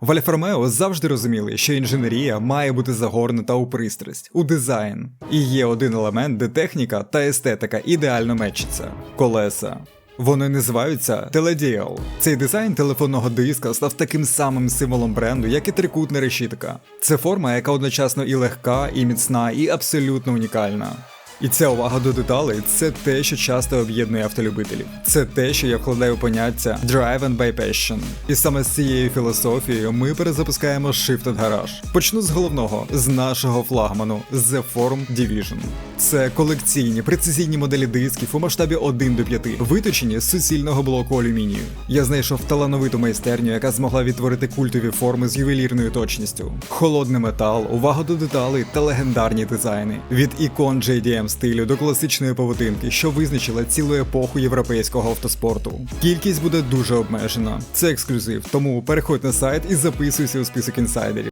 В Альфа Ромео завжди розуміли, що інженерія має бути загорнута у пристрасть, у дизайн. І є один елемент, де техніка та естетика ідеально мечаться колеса. Вони називаються Теледіал. Цей дизайн телефонного диска став таким самим символом бренду, як і трикутна решітка. Це форма, яка одночасно і легка, і міцна, і абсолютно унікальна. І ця увага до деталей це те, що часто об'єднує автолюбителів. Це те, що я вкладаю поняття and by Passion. І саме з цією філософією ми перезапускаємо Shifted Garage. Почну з головного, з нашого флагману The Form Division. Це колекційні прецизійні моделі дисків у масштабі 1 до 5, виточені з суцільного блоку алюмінію. Я знайшов талановиту майстерню, яка змогла відтворити культові форми з ювелірною точністю, холодний метал, увага до деталей та легендарні дизайни від ікон JDM стилю до класичної павутинки, що визначила цілу епоху європейського автоспорту. Кількість буде дуже обмежена. Це ексклюзив, тому переходь на сайт і записуйся у список інсайдерів.